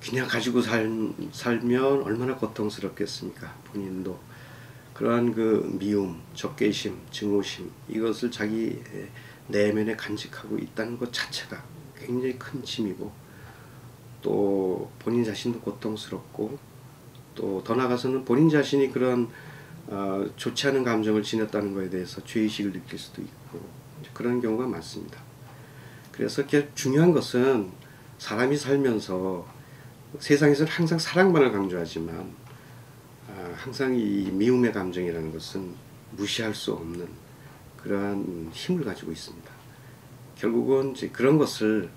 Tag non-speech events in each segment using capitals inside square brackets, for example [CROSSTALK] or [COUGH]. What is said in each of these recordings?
그냥 가지고 살, 살면 얼마나 고통스럽겠습니까? 본인도 그러한 그 미움, 적개심, 증오심 이것을 자기 내면에 간직하고 있다는 것 자체가 굉장히 큰 짐이고 또 본인 자신도 고통스럽고 또 더 나아가서는 본인 자신이 그런 어, 좋지 않은 감정을 지녔다는 것에 대해서 죄의식을 느낄 수도 있고 그런 경우가 많습니다. 그래서 중요한 것은 사람이 살면서 세상에서는 항상 사랑만을 강조하지만 아, 항상 이 미움의 감정이라는 것은 무시할 수 없는 그러한 힘을 가지고 있습니다. 결국은 이제 그런 것을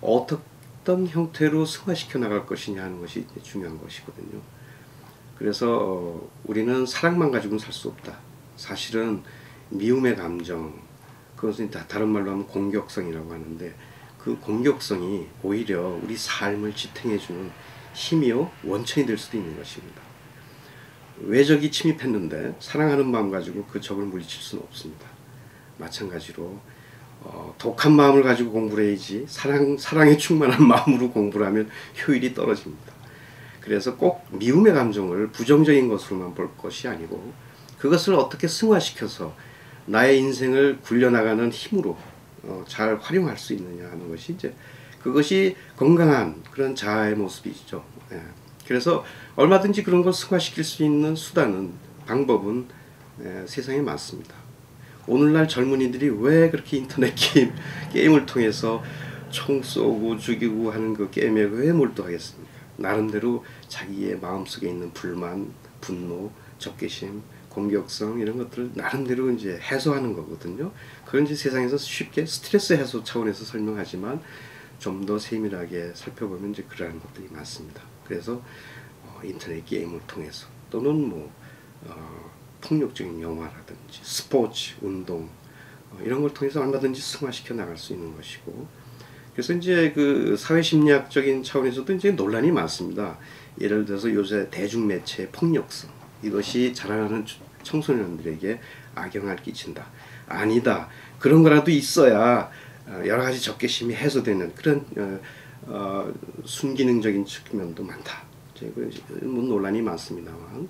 어떤 형태로 승화시켜 나갈 것이냐 하는 것이 중요한 것이거든요. 그래서 어, 우리는 사랑만 가지고는 살 수 없다. 사실은 미움의 감정, 그것은 다른 말로 하면 공격성이라고 하는데 그 공격성이 오히려 우리 삶을 지탱해주는 힘이요 원천이 될 수도 있는 것입니다. 외적이 침입했는데 사랑하는 마음 가지고 그 적을 물리칠 수는 없습니다. 마찬가지로 어, 독한 마음을 가지고 공부를 해야지 사랑, 사랑에 충만한 [LAUGHS] 마음으로 공부를 하면 효율이 떨어집니다. 그래서 꼭 미움의 감정을 부정적인 것으로만 볼 것이 아니고 그것을 어떻게 승화시켜서 나의 인생을 굴려나가는 힘으로 어, 잘 활용할 수 있느냐 하는 것이 이제 그것이 건강한 그런 자아의 모습이죠. 예. 그래서 얼마든지 그런 걸 승화시킬 수 있는 수단은 방법은 예, 세상에 많습니다. 오늘날 젊은이들이 왜 그렇게 인터넷 게임 게임을 통해서 총 쏘고 죽이고 하는 그 게임에 왜 몰두하겠습니까? 나름대로 자기의 마음속에 있는 불만, 분노, 적개심, 공격성 이런 것들을 나름대로 이제 해소하는 거거든요. 그건 이제 세상에서 쉽게 스트레스 해소 차원에서 설명하지만 좀 더 세밀하게 살펴보면 이제 그러한 것들이 많습니다. 그래서 어, 인터넷 게임을 통해서 또는 뭐 어, 폭력적인 영화라든지 스포츠, 운동 어, 이런 걸 통해서 얼마든지 승화시켜 나갈 수 있는 것이고 그래서 이제 그 사회심리학적인 차원에서도 이제 논란이 많습니다. 예를 들어서 요새 대중매체의 폭력성 이것이 자라나는 청소년들에게 악영향을 끼친다. 아니다. 그런 거라도 있어야 어, 여러 가지 적개심이 해소되는 그런 어, 어, 순기능적인 측면도 많다. 뭐 논란이 많습니다만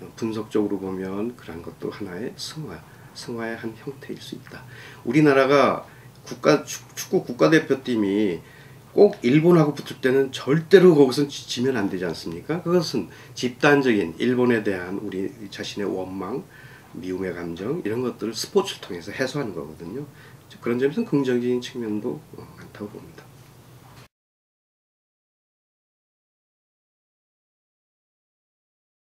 어, 분석적으로 보면 그런 것도 하나의 승화, 승화의 한 형태일 수 있다. 우리나라가 국가 축구 국가대표팀이 꼭 일본하고 붙을 때는 절대로 거기서 지면 안 되지 않습니까? 그것은 집단적인 일본에 대한 우리 자신의 원망, 미움의 감정 이런 것들을 스포츠를 통해서 해소하는 거거든요. 그런 점에서 긍정적인 측면도 많다고 봅니다.